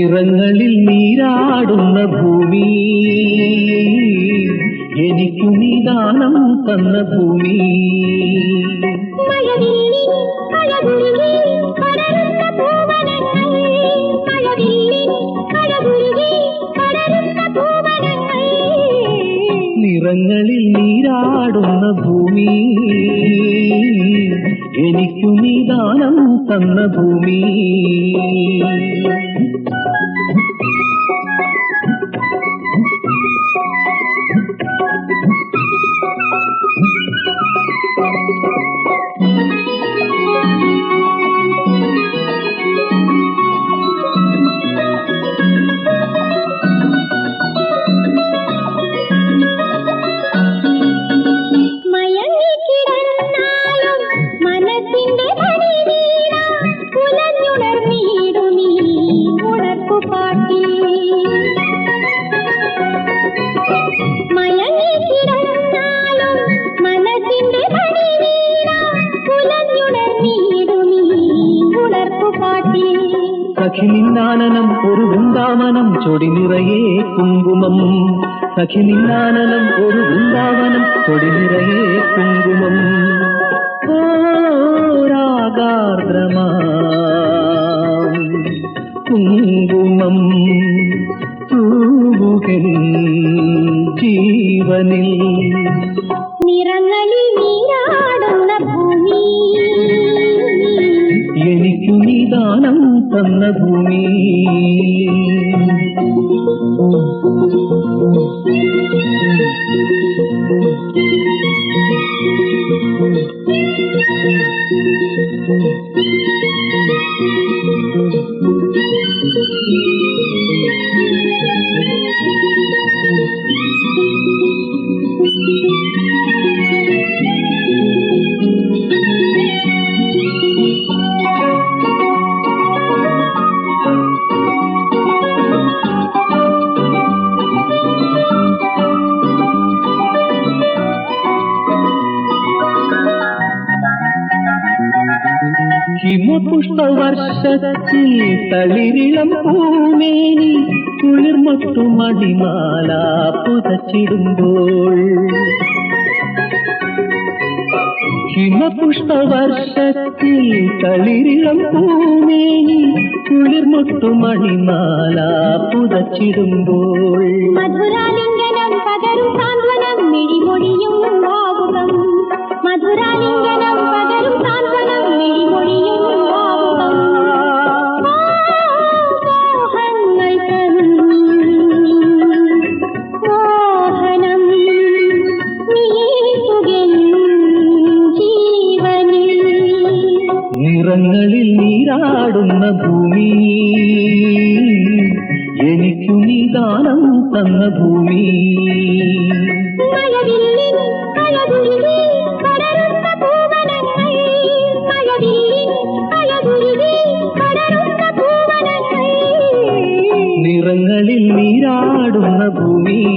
നിറങ്ങളിൽ നീരാടുന്ന ഭൂമി. എനിക്കു നീ ദാനം തന്ന ഭൂമി നിറങ്ങളിൽ നീരാടുന്ന ഭൂമി. എനിക്കു നീ ദാനം തന്ന ഭൂമി. Thank you. பாட்டி. சகி நின்னானனம் ஒரு குந்தாவனம் சொடி நிறையே குங்குமம். சகி நின்னானனம் ஒரு குந்தாவனம் சொடி நிறையே குங்குமம். ஓ ராகார்திரமா ദാനം തന്ന ഭൂമി. ഹിമപുഷ്പവർഷത്തിൽ തളിരിളം പൂമേനി കുളിർമൊട്ടു മടിമാല പുതച്ചിടുമ്പോൾ. ഹിമപുഷ്പവർഷത്തിൽ തളിരിളം പൂമേനി കുളിർമൊട്ടു മണിമാല പുതച്ചിടുമ്പോൾ. നിറങ്ങളിൽ നീരാടുന്ന ഭൂമി. എനിക്കു നീ ദാനം തന്ന ഭൂമി. നിറങ്ങളിൽ നീരാടുന്ന ഭൂമി.